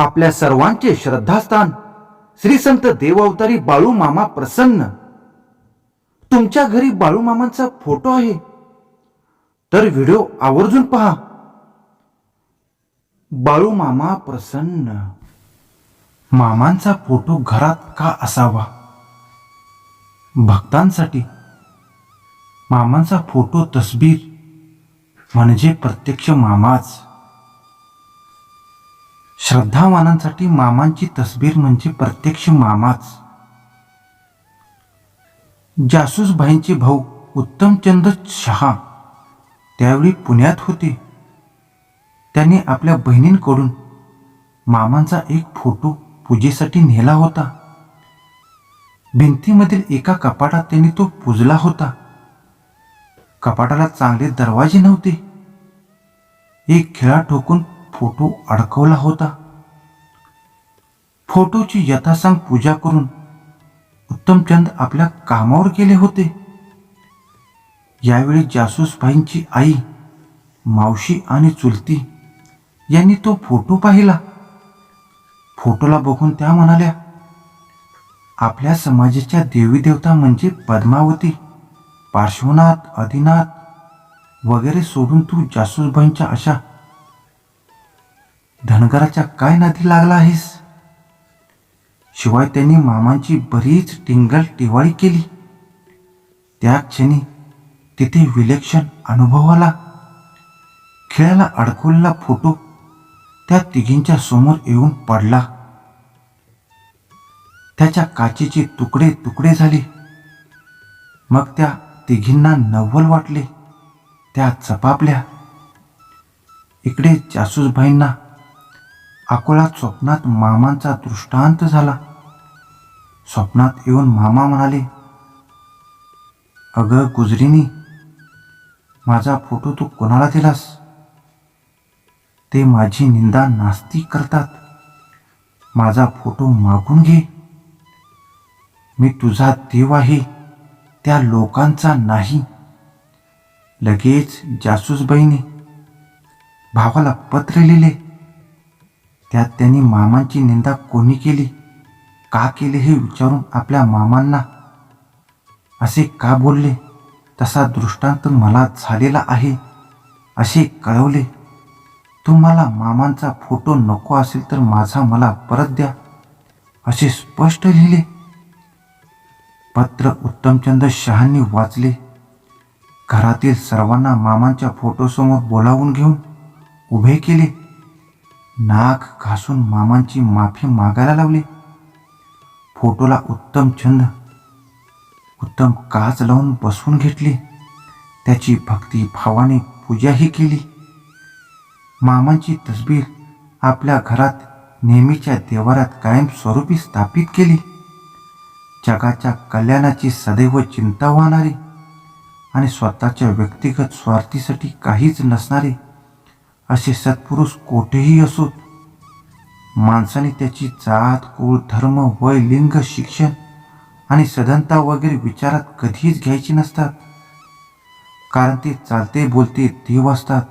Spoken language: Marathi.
आपल्या सर्वांचे श्रद्धास्थान. श्री संत देवावतारी बाळू मामा प्रसन्न. तुमच्या घरी बाळू मामांचा फोटो आहे. तर व्हिडिओ आवर्जून पहा. बाळू मामा प्रसन्न. मामांचा फोटो घरात का असावा? भक्तांसाठी. मामांचा फोटो तस्बीर. म्हणजे प्रत्यक्ष मामाच. श्रद्धावानांसाठी मामांची तसबीर म्हणजे प्रत्यक्ष मामाच. जासूसभाईंचे भाऊ उत्तमचंद शहा त्यावेळी पुण्यात होते. त्यांनी आपल्या बहिणींकडून मामांचा एक फोटो पूजेसाठी नेला होता. भिंतीमधील एका कपाटात त्यांनी तो पुजला होता. कपाटाला चांगले दरवाजे नव्हते. एक खिळा ठोकून फोटो अडकवला होता. फोटोची यथासांग पूजा करून उत्तमचंद आपल्या कामावर गेले होते. यावेळी जासूसबाईंची आई मावशी आणि चुलती यांनी तो फोटो पाहिला. फोटोला बघून त्या म्हणाल्या आपल्या समाजाच्या देवी देवता म्हणजे पद्मावती पार्श्वनाथ आदिनाथ वगैरे सोडून तू जासूसबाईंच्या अशा धनगराच्या काय नादी लागला आहेस? शिवाय त्यांनी मामांची बरीच टिंगल टिवाळी केली. त्या क्षणी तिथे विलक्षण अनुभव आला. खेळाला अडकवलेला फोटो त्या तिघींच्या समोर येऊन पडला. त्याच्या काचेचे तुकडे तुकडे झाले. मग त्या तिघींना नव्वल वाटले. त्या चपापल्या. इकडे जासूसबाईंना अकोळात स्वप्नात मामांचा दृष्टांत झाला. स्वप्नात येऊन मामा म्हणाले अगं गुजरीनी माझा फोटो तू कोणाला दिलास? ते माझी निंदा नास्ती करतात. माझा फोटो मागून घे. मी तुझा देव आहे त्या लोकांचा नाही. लगेच जासूसबाईने भावाला पत्र लिहिले. त्यात त्यांनी मामांची निंदा कोणी केली? का केले हे विचारून आपल्या मामांना? असे का बोलले? तसा दृष्टांत मला झालेला आहे. असे कळवले तुम्हाला मामांचा फोटो नको असेल तर माझा मला परत द्या. असे स्पष्ट लिहिले. पत्र उत्तमचंद शहांनी वाचले. घरातील सर्वांना मामांच्या फोटोसमोर बोलावून घेऊन उभे केले. नाक घासून मामांची माफी मागायला लावली. फोटोला उत्तम छंद उत्तम काच लावून बसवून घेतली. त्याची भक्ती भावाने पूजाही केली. मामांची तसबीर आपल्या घरात नेहमीच्या देवारात कायमस्वरूपी स्थापित केली. जगाच्या कल्याणाची सदैव चिंता वाहणारी आणि स्वतःच्या व्यक्तिगत स्वार्थीसाठी काहीच नसणारे असे सत्पुरुष कोठेही असोत. माणसाने त्याची जात कुळ धर्म वय लिंग शिक्षण आणि सदनता वगैरे विचारात कधीच घ्यायची नसतात. कारण ते चालते बोलते देव असतात.